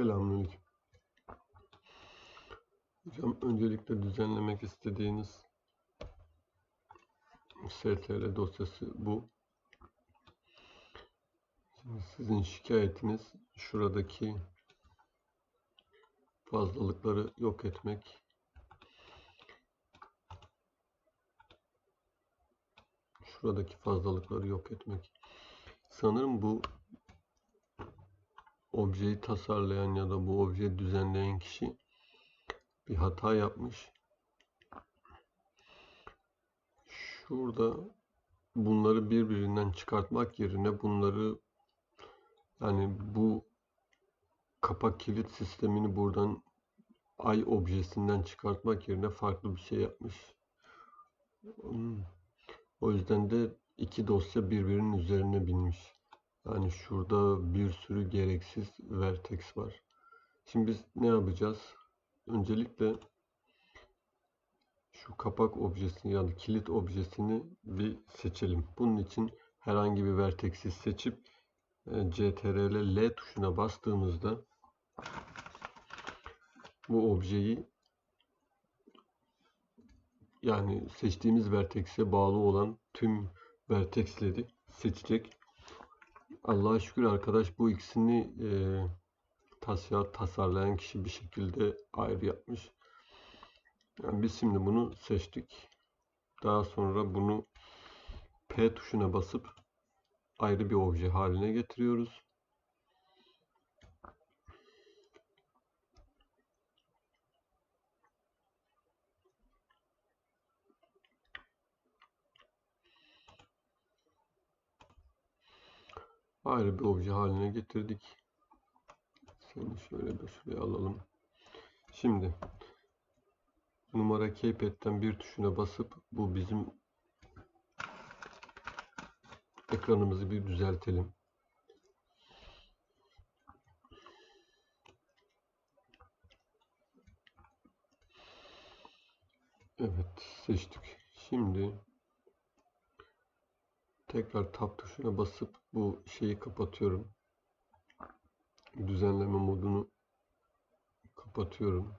Selamünaleyküm. Hocam öncelikle düzenlemek istediğiniz STR dosyası bu. Şimdi sizin şikayetiniz şuradaki fazlalıkları yok etmek. Şuradaki fazlalıkları yok etmek. Sanırım bu objeyi tasarlayan ya da bu objeyi düzenleyen kişi bir hata yapmış. Şurada bunları birbirinden çıkartmak yerine bunları yani bu kapak kilit sistemini buradan ay objesinden çıkartmak yerine farklı bir şey yapmış. Hmm. O yüzden de iki dosya birbirinin üzerine binmiş. Yani şurada bir sürü gereksiz vertex var. Şimdi biz ne yapacağız? Öncelikle şu kapak objesini yani kilit objesini bir seçelim. Bunun için herhangi bir vertex'i seçip e, CTRL L tuşuna bastığımızda bu objeyi yani seçtiğimiz vertex'e bağlı olan tüm vertex'leri seçecek. Allah'a şükür arkadaş bu ikisini e, tasya tasarlayan kişi bir şekilde ayrı yapmış. Yani biz şimdi bunu seçtik. Daha sonra bunu P tuşuna basıp ayrı bir obje haline getiriyoruz. Ayrı bir obje haline getirdik. Seni şöyle de şuraya alalım. Şimdi numara keypad'den bir tuşuna basıp bu bizim ekranımızı bir düzeltelim. Evet seçtik. Şimdi tekrar tab tuşuna basıp bu şeyi kapatıyorum. Düzenleme modunu kapatıyorum.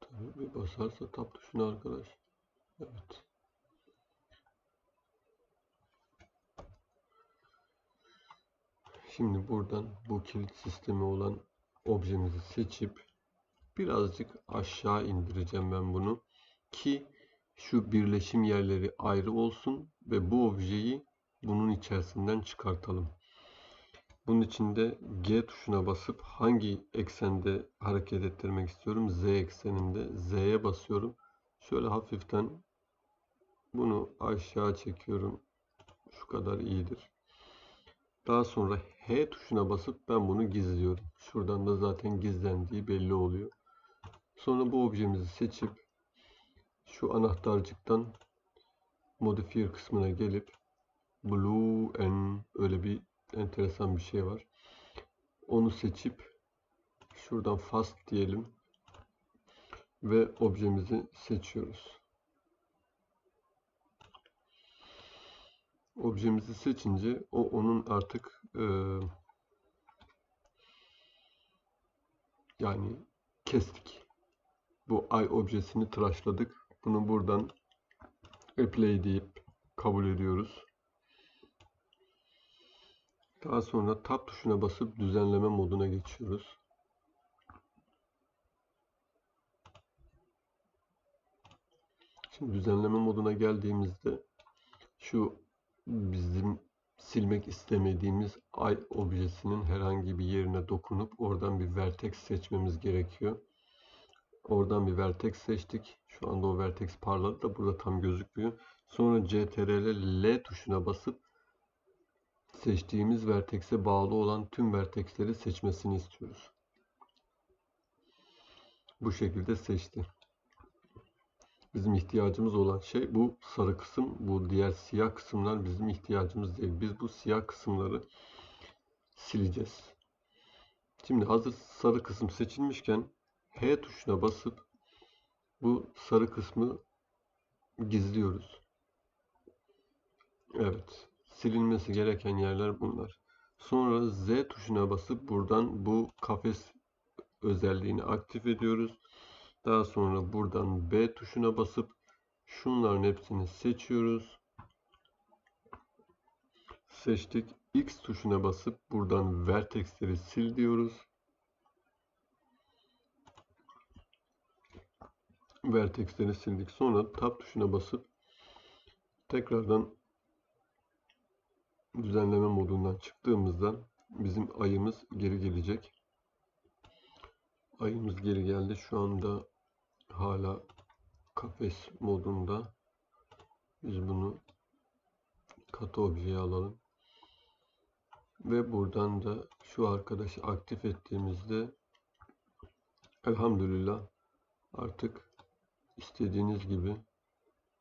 Tabii bir basarsa tab tuşuna arkadaş. Evet. Şimdi buradan bu kilit sistemi olan objemizi seçip birazcık aşağı indireceğim ben bunu ki şu birleşim yerleri ayrı olsun ve bu objeyi bunun içerisinden çıkartalım. Bunun için de G tuşuna basıp hangi eksende hareket ettirmek istiyorum? Z ekseninde. Z'ye basıyorum. Şöyle hafiften bunu aşağı çekiyorum. Şu kadar iyidir. Daha sonra H tuşuna basıp ben bunu gizliyorum. Şuradan da zaten gizlendiği belli oluyor. Sonra bu objemizi seçip şu anahtarcıktan modifier kısmına gelip blue n öyle bir enteresan bir şey var. Onu seçip şuradan fast diyelim ve objemizi seçiyoruz. Objemizi seçince o onun artık e, yani kestik. Bu ay objesini tıraşladık. Bunu buradan apply deyip kabul ediyoruz. Daha sonra tab tuşuna basıp düzenleme moduna geçiyoruz. Şimdi düzenleme moduna geldiğimizde şu bizim silmek istemediğimiz ay objesinin herhangi bir yerine dokunup oradan bir vertex seçmemiz gerekiyor. Oradan bir vertex seçtik. Şu anda o vertex parladı da burada tam gözükmüyor. Sonra CTRL L tuşuna basıp seçtiğimiz vertex'e bağlı olan tüm vertex'leri seçmesini istiyoruz. Bu şekilde seçti. Bizim ihtiyacımız olan şey bu sarı kısım. Bu diğer siyah kısımlar bizim ihtiyacımız değil. Biz bu siyah kısımları sileceğiz. Şimdi hazır sarı kısım seçilmişken H tuşuna basıp bu sarı kısmı gizliyoruz. Evet. Silinmesi gereken yerler bunlar. Sonra Z tuşuna basıp buradan bu kafes özelliğini aktif ediyoruz. Daha sonra buradan B tuşuna basıp şunların hepsini seçiyoruz. Seçtik. X tuşuna basıp buradan vertexleri sil diyoruz. Vertexleri sildik. Sonra tab tuşuna basıp tekrardan düzenleme modundan çıktığımızda bizim ayımız geri gelecek. Ayımız geri geldi. Şu anda hala kafes modunda. Biz bunu katı objeye alalım. Ve buradan da şu arkadaşı aktif ettiğimizde elhamdülillah artık istediğiniz gibi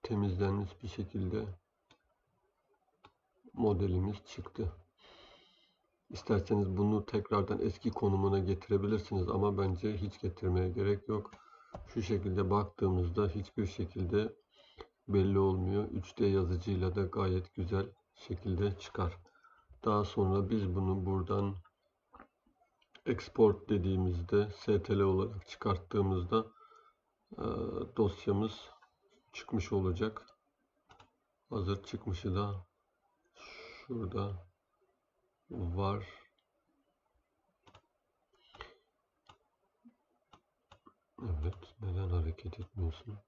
temizlenmiş bir şekilde modelimiz çıktı. İsterseniz bunu tekrardan eski konumuna getirebilirsiniz ama bence hiç getirmeye gerek yok. Şu şekilde baktığımızda hiçbir şekilde belli olmuyor. 3D yazıcıyla da gayet güzel şekilde çıkar. Daha sonra biz bunu buradan export dediğimizde stl olarak çıkarttığımızda dosyamız çıkmış olacak. Hazır çıkmışı da şurada var. Evet, neden hareket etmiyorsun?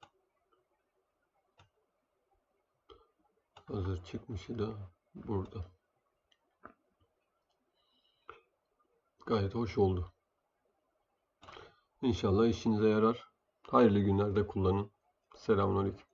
Hazır çıkmışı da burada. Gayet hoş oldu. İnşallah işinize yarar. Hayırlı günlerde kullanın. Selamünaleyküm.